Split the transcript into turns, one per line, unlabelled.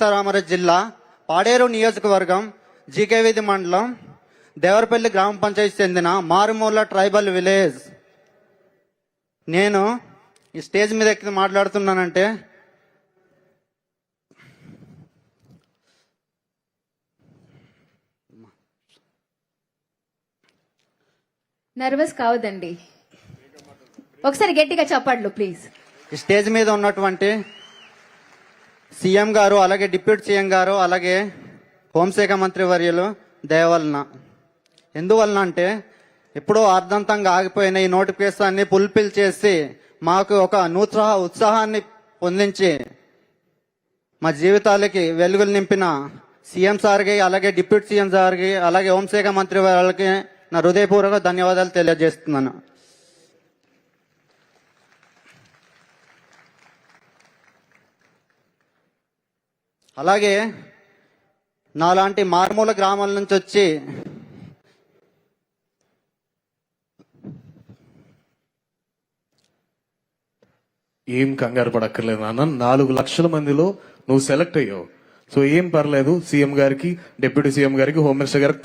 సీతారామరాజు జిల్లా పాడేరు నియోజకవర్గం జీకేవిధి మండలం దేవరపల్లి గ్రామ పంచాయతీ చెందిన మారుమూల ట్రైబల్ విలేజ్. నేను ఈ స్టేజ్ మీద ఎక్కి మాట్లాడుతున్నానంటే
నర్వస్ కావద్దండి. ఒకసారి గట్టిగా చెప్పండి ప్లీజ్.
ఈ స్టేజ్ మీద ఉన్నటువంటి సీఎం గారు అలాగే డిప్యూటీ సీఎం గారు అలాగే హోంశాఖ మంత్రి వర్యులు దయవలన ఎందువలన అంటే ఎప్పుడో అర్ధంతంగా ఆగిపోయిన ఈ నోటిఫికేషన్ ఫుల్ఫిల్ చేసి మాకు ఒక నూతన ఉత్సాహాన్ని పొందించి మా జీవితాలకి వెలుగులు నింపిన సీఎం సార్కి అలాగే డిప్యూటీ సీఎం సార్కి అలాగే హోంశాఖ మంత్రి వాళ్ళకి నా హృదయపూర్వక ధన్యవాదాలు తెలియజేస్తున్నాను. అలాగే నాలాంటి మారుమూల గ్రామాల నుంచి వచ్చి
ఏం కంగారు పడక్కర్లేదు నాన్న. నాలుగు లక్షల మందిలో నువ్వు సెలెక్ట్ అయ్యావు. సో ఏం పర్లేదు సీఎం గారికి డిప్యూటీ సీఎం గారికి హోమ్ మినిస్టర్ గారికి